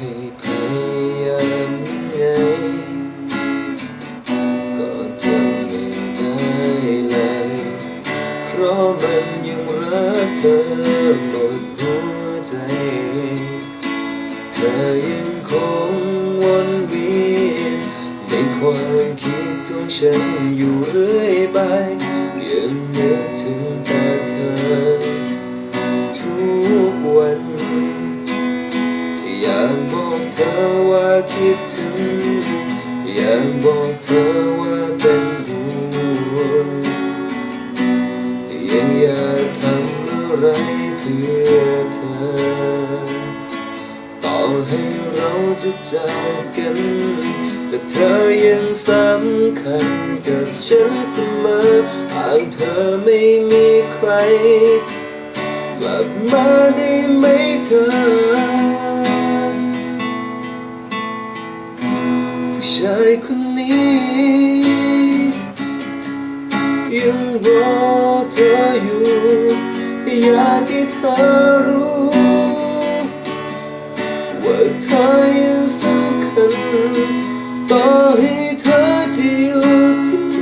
ให้พยายามยังไงก็จะไม่ได้เลย เพราะมันยังรักเธอหมดหัวใจ เธอยังคงวนเวียนในความคิดของฉันอยู่เรื่อยไปยังนึกถึงแต่ คิดถึง อยากบอกเธอว่าเป็นห่วงยังอยากทำอะไรเพื่อเธอ ต่อให้เราจะจากกัน แต่เธอยังสำคัญกับฉันเสมอหากเธอไม่มีใคร กลับมาได้ไหมเธอ ชายคนนี้ ยังรอเธออยู่ อยากให้เธอรู้ ว่าเธอยังสำคัญต่อให้เธอจะอยู่ที่ไหน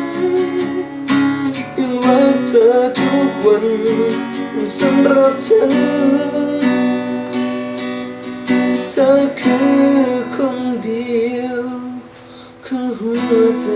ยังรักเธอทุกวันสำหรับฉัน เธอคือคนเดียว ของหัวใจ